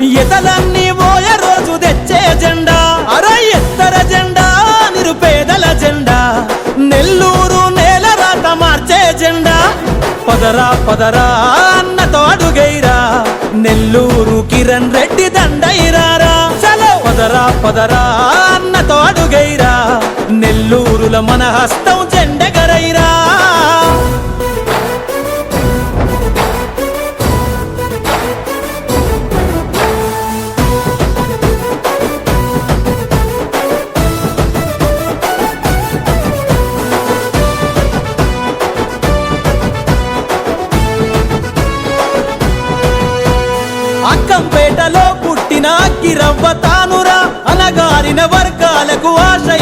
ఇతలన్నీ పోయే రోజు తెచ్చే జెండా. అర ఎత్తర జెండా నిరుపేదల జెండా. నెల్లూరు నేల రాత మార్చే జెండా. పదరా పదరా అన్నతో అడుగైరా నెల్లూరు కిరణ్ రెడ్డి దండైరారా. చలో. పదరా పదరా అన్నతో అడుగైరా నెల్లూరుల మన హస్తం జెండగరైరా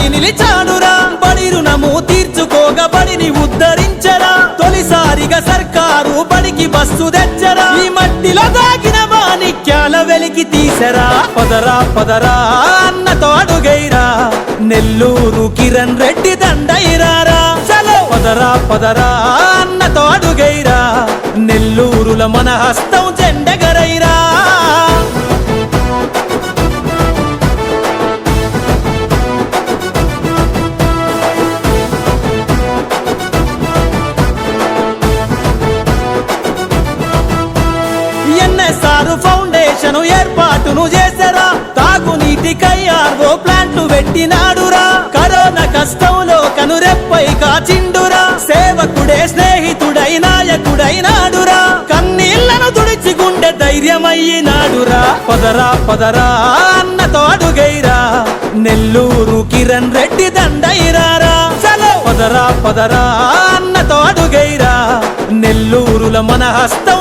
ఆశయి నిలిచాడురా బడి రుణము తీర్చుకోగా బడిని ఉద్ధరించరా. తొలిసారిగా సర్కారు బడికి బస్సు తెచ్చరా. ఈ మట్టిలో దాగిన మాణిక్యాల వెలికి తీసరా. పదరా పదరా అన్నతో అడుగైరా. నెల్లూరు కిరణ్ రెడ్డి దండైరారా. చలో. పదరా పదరా అన్నతో అడుగైరా. నెల్లూరుల మన హస్తం జెండగ ఫౌండేషన్ ఏర్పాటును చేశారా తాగునీటి కయ్యార్వో ప్లాంట్లు పెట్టినాడురా. కరోనా కష్టంలో కనురెప్పై కాచిండురా. సేవకుడే స్నేహితుడై నాయకుడైనాడురా కన్నీళ్ళను తుడిచి గుండె ధైర్యమయ్యినాడురా. పదరా పదరా అన్నతో అడుగైరా. నెల్లూరు కిరణ్ రెడ్డి దండైరారా. చలో. పదరా పదరా అన్నతో అడుగైరా. నెల్లూరుల మన హస్తం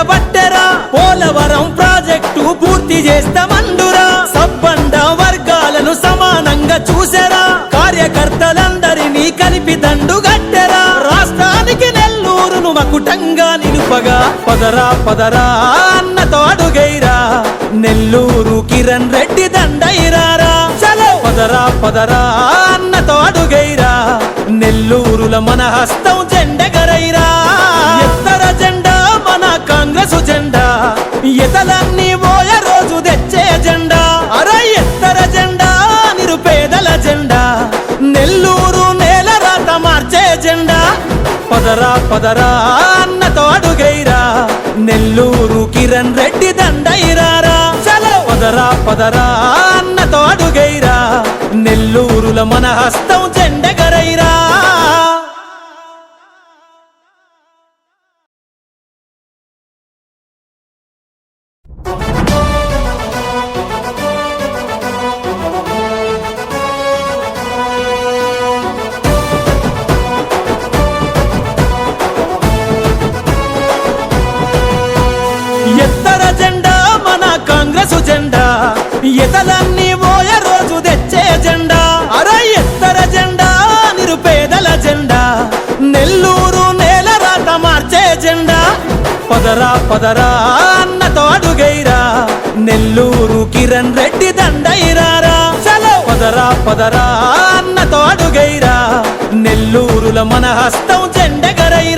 ఇచ్చే పోలవరం ప్రాజెక్టు పూర్తి చేస్తామండురా సబ్బండ వర్గాలను సమానంగా చూసారా కార్యకర్తలందరినీ కలిపి దండుగట్టెరా రాష్ట్రానికి నెల్లూరును మకుటంగా నిలుపగా పదరా పదరా అన్నతో అడుగైరా నెల్లూరు కిరణ్ రెడ్డి దండైరారా. చలో! పదరా పదరా అన్నతో అడుగైరా నెల్లూరుల మన హస్తం జెండగరైరా. ఎతలన్నీ పోయే రోజు తెచ్చే జెండా. అర ఎత్తర జెండా నిరుపేదల జెండా. నెల్లూరు నేల రాత మార్చే జెండా. పదరా పదరా అన్నతో అడుగైరా. నెల్లూరు కిరణ్ రెడ్డి దండైరారా. చలో! పదరా పదరా అన్నతో అడుగైరా. నెల్లూరుల మన హస్తం జెండగరైరా. పదరా అన్నతో అడుగైరా నెల్లూరు కిరణ్ రెడ్డి దండైరారా చలో. పదరా పదరా అన్నతో అడుగైరా నెల్లూరుల మన హస్తం జెండగరైరా.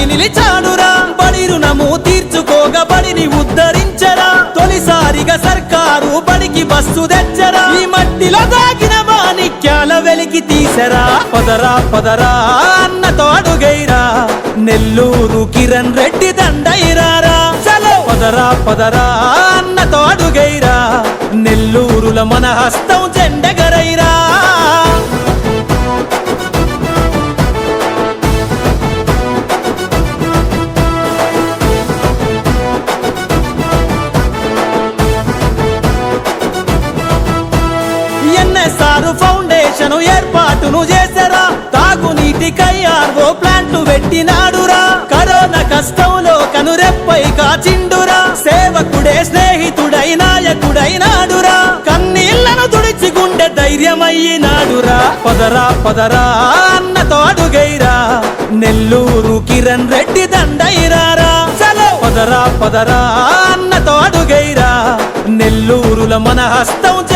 నిలబడి నిలిచాడురా బడి రుణము తీర్చుకోగా బడిని ఉద్ధరించరా. తొలిసారిగా సర్కారు బడికి బస్సు తెచ్చరా. ఈ మట్టిలో దాగిన మాణిక్యాల వెలికి తీసరా. పదరా పదరా అన్నతో అడుగైరా. నెల్లూరు కిరణ్ రెడ్డి దండైరారా. చలో. పదరా పదరా అన్నతో అడుగైరా. నెల్లూరుల మన హస్తం జెండగరైరా. ఏర్పాటును చేశారా తాగునీటి కయ్యార్వో ప్లాంట్లు పెట్టినాడురా. కరోనా కష్టంలో కనురెప్పై కాచిండురా. సేవకుడే స్నేహితుడై నాయకుడైనాడురా కన్నీళ్ళను తుడిచి గుండె ధైర్యమయ్యినాడురా. పదరా పదరా అన్నతో అడుగైరా. నెల్లూరు కిరణ్ రెడ్డి దండైరారా. చలో. పదరా పదరా అన్నతో అడుగైరా. నెల్లూరుల మన హస్తం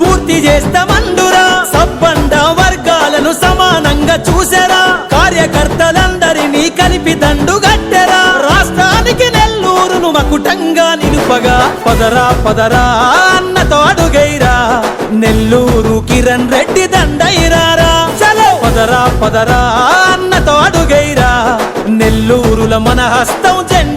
పూర్తి చేస్తామండురా సబ్బండ వర్గాలను సమానంగా చూసారా. కార్యకర్తలందరినీ కలిపి దండుగట్టెరా రాష్ట్రానికి నెల్లూరును మకుటంగా నిలుపగా పదరా పదరా అన్నతో అడుగైరా నెల్లూరు కిరణ్ రెడ్డి దండైరారా. చలో. పదరా పదరా అన్నతో అడుగైరా నెల్లూరుల మన హస్తం జెండగరైరా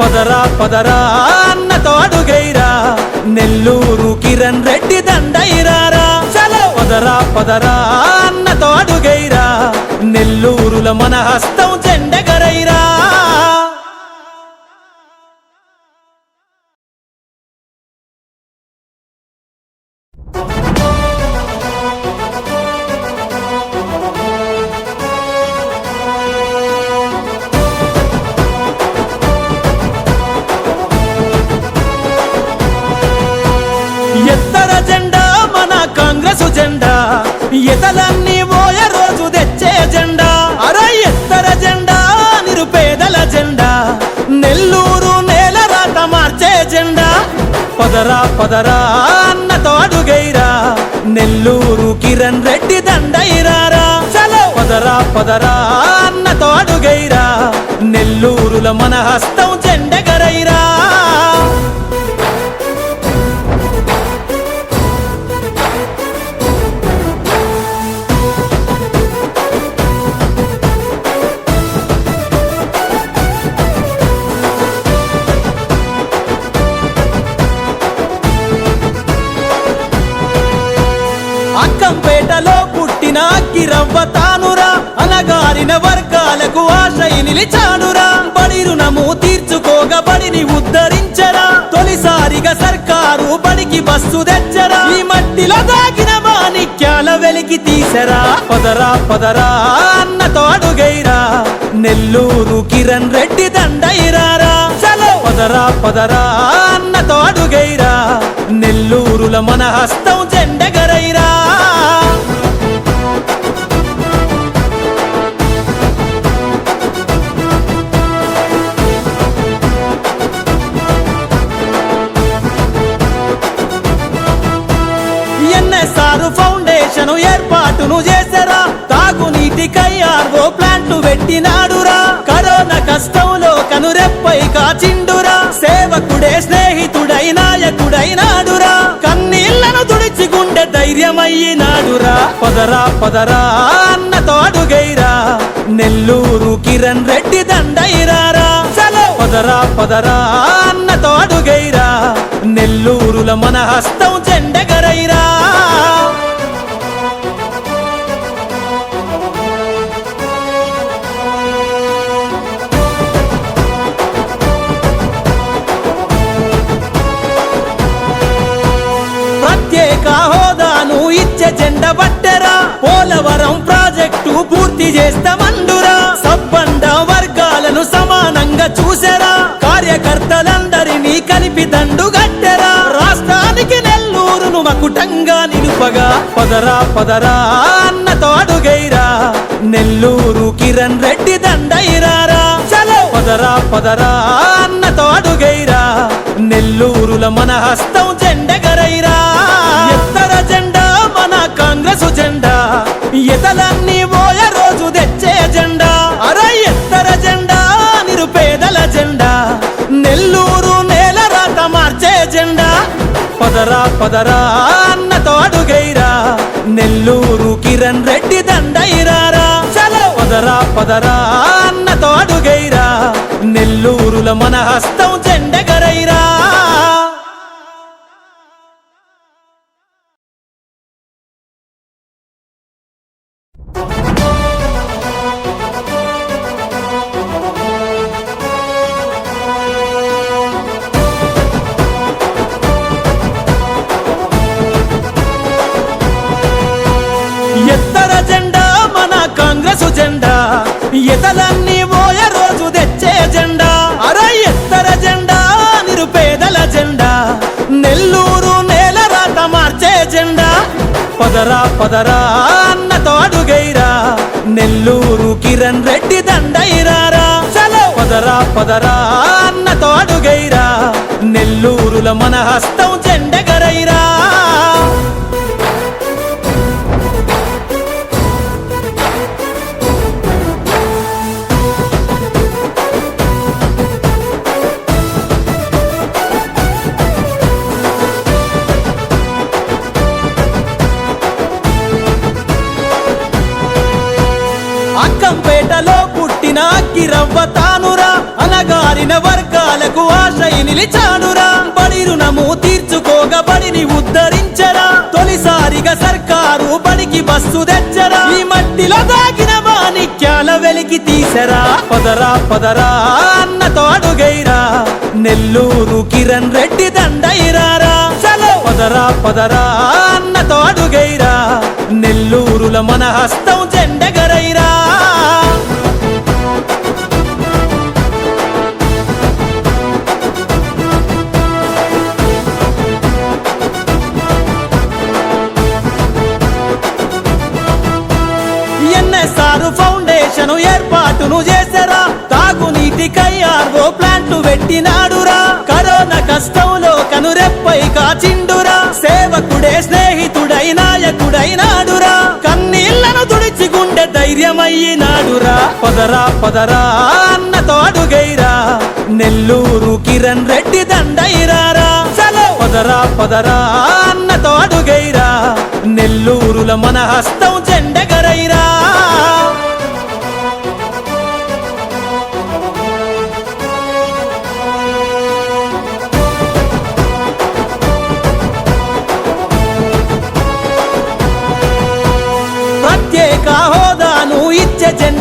పదరా పదరా అన్నతో అడుగైరా. నెల్లూరు కిరణ్ రెడ్డి దండైరారా. చలో పదరా పదరా అన్నతో అడుగైరా. నెల్లూరుల మన హస్తం జెండగరైరా. పదరా పదరా అన్నతో అడుగైరా. నెల్లూరు కిరణ్ రెడ్డి దండైరారా. చలో. పదరా పదరా అన్నతో అడుగైరా. నెల్లూరుల మన హస్తం నిలిచాడురా బడి రుణము తీర్చుకోగా బడిని ఉద్ధరించరా. తొలిసారిగా సర్కారు బడికి బస్సు తెచ్చరా. ఈ మట్టిలో దాగిన మాణిక్యాల వెలికి తీసరా. పదరా పదరా అన్న తోడుగైరా నెల్లూరు కిరణ్ రెడ్డి దండైరారా. చలో. పదరా పదరా అన్న తోడుగైరా నెల్లూరుల మన హస్తం జెండగరా. ఏర్పాటును చేశారా తాగునీటికై ఆర్వో ప్లాంట్లు పెట్టినాడురా. కరోనా కష్టంలో కనురెప్పై కాచిండురా. సేవకుడే స్నేహితుడై నాయకుడైనాడురా కన్నీళ్ళను తుడిచి గుండె ధైర్యమయ్యినాడురా. పదరా పదరా అన్నతో అడుగైరా. నెల్లూరు కిరణ్ రెడ్డి దండైరారా. పదరా పదరా అన్నతో అడుగైరా. నెల్లూరుల మన హస్తం ఇచ్చే పోలవరం ప్రాజెక్టు పూర్తి చేస్తామండురా సబ్బండ వర్గాలను సమానంగా చూసారా. కార్యకర్తలందరినీ కలిపి దండుగట్టరా రాష్ట్రానికి నెల్లూరును మకుటంగా నిలుపగా పదరా పదరా అన్నతో అడుగైరా నెల్లూరు కిరణ్ రెడ్డి దండైరారా. చలో! పదరా పదరా అన్నతో అడుగైరా నెల్లూరుల మన హస్తం జెండగా పదరా పదరా అన్నతో అడుగైరా. నెల్లూరు కిరణ్ రెడ్డి దండైరారా. చలో పదరా పదరా అన్నతో అడుగైరా. నెల్లూరుల మన హస్తం జెండగరైరా. పేదలన్నీ పోయ రోజు తెచ్చే జెండా. అరే ఎత్తర జెండా నిరుపేదల జెండా. నెల్లూరు నేల రాత మార్చే జెండా. పదరా పదరా అన్నతో అడుగైరా నెల్లూరు కిరణ్ రెడ్డి దండైరారా. చలో. పదరా పదరా అన్నతో అడుగైరా నెల్లూరుల మన హస్తం జెండా బస్సు తెచ్చరా? ఈ మట్టిలో దాగిన మాణిక్యాల వెలికి తీసరా. పొదరా పొదరా అన్నతో అడుగైరా. నెల్లూరు కిరణ్ రెడ్డి దండైరారా. చలో. పొదరా పొదరా అన్నతో అడుగైరా. నెల్లూరుల మన హస్తం జెండగరైరా. ఏర్పాటును చేశారా తాగునీటికై ఆర్వో ప్లాంటు పెట్టినాడురా. కరోనా కష్టంలో కనురెప్పై కాచిండురా. సేవకుడే స్నేహితుడై నాయకుడైనాడురా కన్నీళ్ళను తుడిచి గుండె ధైర్యమయ్యినాడురా. పదరా పదరా అన్నతో అడుగైరా నెల్లూరు కిరణ్ రెడ్డి దండైరారా. చలో పదరా పదరా అన్న తోడుగైరా. నెల్లూరుల మన హస్తం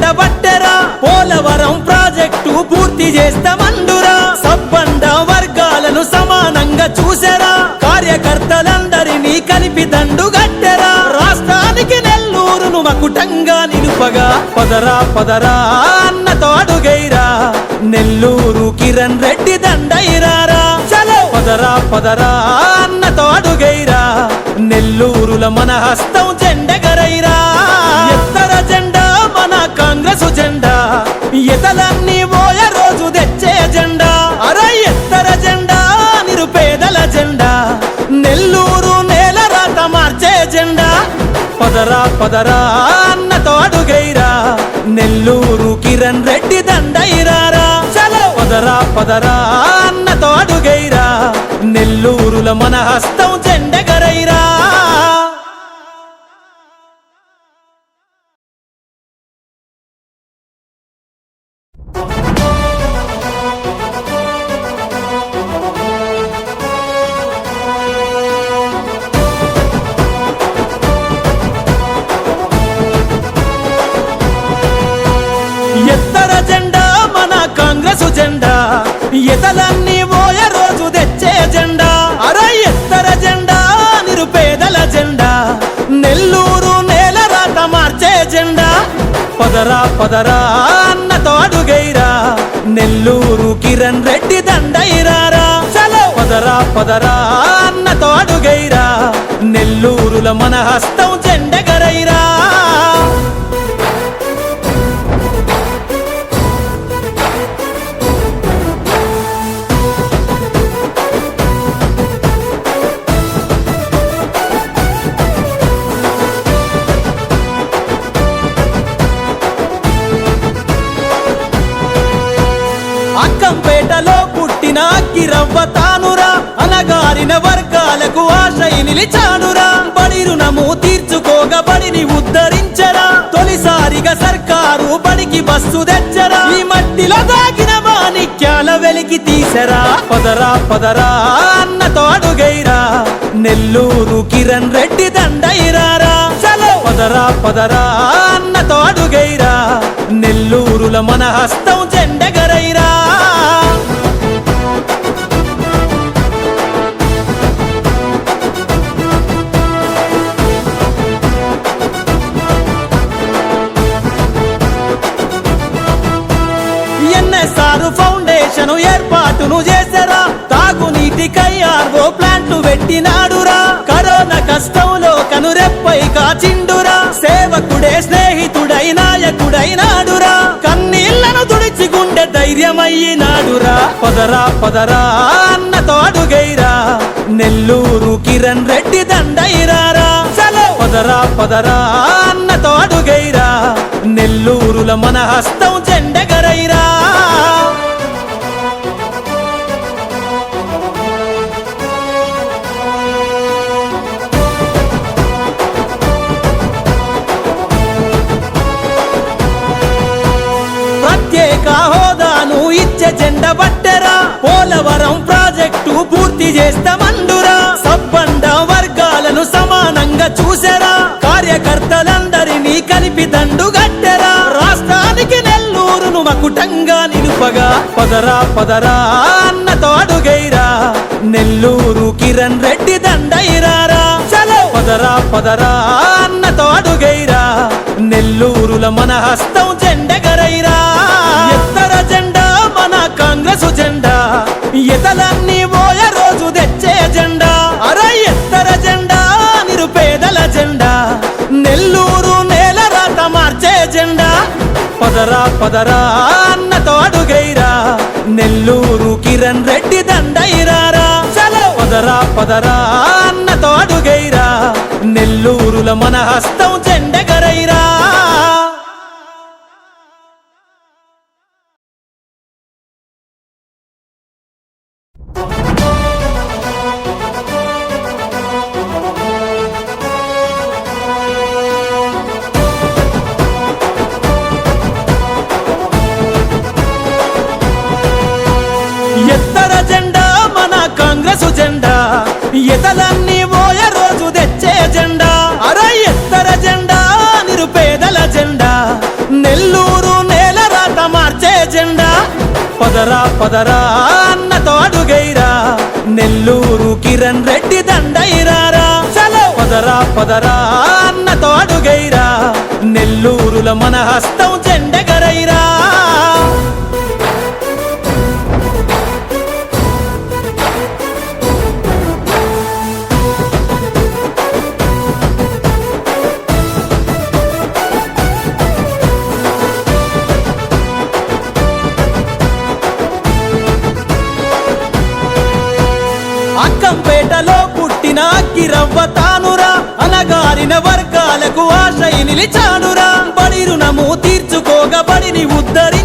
ఇచ్చే పోలవరం ప్రాజెక్టు పూర్తి చేస్తామండురా సబ్బండ వర్గాలను సమానంగా చూసారా. కార్యకర్తలందరినీ కలిపి దండుగట్టరా రాష్ట్రానికి నెల్లూరును మకుటంగా నిలుపగా పదరా పదరా అన్నతో అడుగైరా నెల్లూరు కిరణ్ రెడ్డి దండైరారా. చలో! పదరా పదరా అన్నతో అడుగైరా నెల్లూరుల మన హస్తం జెండగరైరా. పదరా పదరా అన్నతో అడుగైరా. నెల్లూరు కిరణ్ రెడ్డి దండైరారా. చలో పదరా పదరా అన్నతో అడుగైరా. నెల్లూరుల మన హస్తం జెండగరైరా. ఎతలన్నీ పోయ రోజు తెచ్చే జెండా. అరే ఎత్తర జెండా నిరుపేదల జెండా. నెల్లూరు నేల రాత మార్చే జెండా. పదరా పదరా అన్నతో అడుగైరా నెల్లూరు కిరణ్ రెడ్డి దండైరారా. చలో. పదరా పదరా అన్నతో అడుగైరా నెల్లూరుల మన హస్తం జెండా తొలిసారిగా సర్కారు బడికి బస్సు తెచ్చరా. ఈ మట్టిలో దాగిన మాణిక్యాల వెలికి తీసరా. పదరా పదరా అన్నతో అడుగైరా. నెల్లూరు కిరణ్ రెడ్డి దండైరారా. చలో. పదరా పదరా అన్నతో అడుగైరా. నెల్లూరుల మన హస్తం జెండగరైరా ఫౌండేషన్ ఏర్పాటును చేశారా తాగునీటి కయ్యార్వో ప్లాంట్లు పెట్టినాడురా. కరోనా కష్టంలో కనురెప్పై కాచిండురా. సేవకుడే స్నేహితుడై నాయకుడైనాడురా కన్నీళ్ళను తుడిచి గుండె ధైర్యమయ్యినాడురా. పదరా పదరా అన్న తోడుగైరా. నెల్లూరు కిరణ్ రెడ్డి దండైరారా. చలో! పదరా పదరా అన్న తోడుగైరా. నెల్లూరుల మన హస్తం జెండగరైరా ఇచ్చే పోలవరం ప్రాజెక్టు పూర్తి చేస్తామండురా సబ్బండ వర్గాలను సమానంగా చూసారా కార్యకర్తలందరినీ కలిపి దండు గట్టెరా రాష్ట్రానికి నెల్లూరును మకుటంగా నిలుపగా పదరా పదరా అన్నతో అడుగైరా నెల్లూరు కిరణ్ రెడ్డి దండైరారా. చలో. పదరా పదరా అన్నతో అడుగైరా నెల్లూరుల మన హస్తం జెండగరైరా. పదరా పదరా అన్నతో అడుగైరా నెల్లూరు కిరణ్ రెడ్డి దండైరారా. పదరా పదరా అన్నతో అడుగైరా నెల్లూరుల మన హస్తం జెండగరైరా. పదరా పదరా అన్నతో అడుగైరా నెల్లూరు కిరణ్ రెడ్డి దండైరారా. చలో. పదరా పదరా అన్నతో అడుగైరా నెల్లూరుల మన హస్తం జెండగరైరా నిలిచాడురా బడి రుణము తీర్చుకోగా బడిని ఉద్ధరి